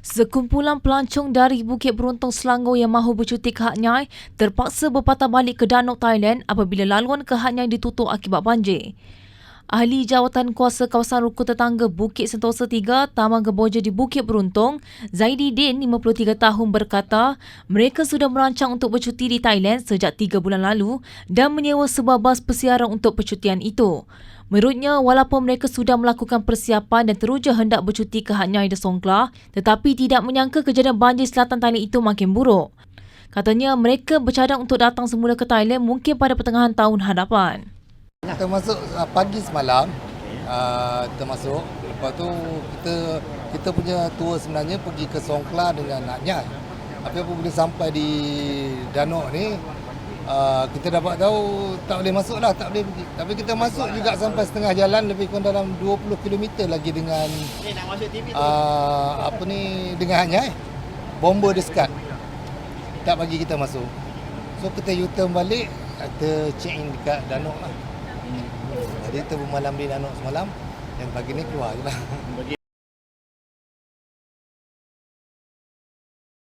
Sekumpulan pelancong dari Bukit Beruntong Selangor yang mahu bercuti ke Hat Nyai terpaksa berpatah balik ke Danok, Thailand apabila laluan ke Hat Nyai ditutup akibat banjir. Ahli Jawatan Kuasa Kawasan Rukun Tetangga Bukit Sentosa 3, Taman Gemboja di Bukit Beruntong, Zaidi Din, 53 tahun berkata, mereka sudah merancang untuk bercuti di Thailand sejak 3 bulan lalu dan menyewa sebuah bas persiaran untuk percutian itu. Menurutnya, walaupun mereka sudah melakukan persiapan dan teruja hendak bercuti ke Hat Nyai dan Songkla, tetapi tidak menyangka kejadian banjir selatan Thailand itu makin buruk. Katanya mereka bercadang untuk datang semula ke Thailand mungkin pada pertengahan tahun hadapan. Kita masuk uh, pagi semalam. Uh, kita masuk. Lepas tu kita kita punya tour sebenarnya pergi ke Songkla dengan Nak Nyai. Tapi apabila sampai di Danok ni uh, kita dapat tahu tak boleh masuk lah tak boleh pergi. Tapi kita masuk juga sampai setengah jalan lebih kurang dalam 20 km lagi dengan uh, apa ni dengan Nak Nyai. Bomba dia sekat. Tak bagi kita masuk. So kita U-turn balik kita check in dekat Danok lah. Jadi kita bermalam di Danok semalam dan pagi ni keluar je lah.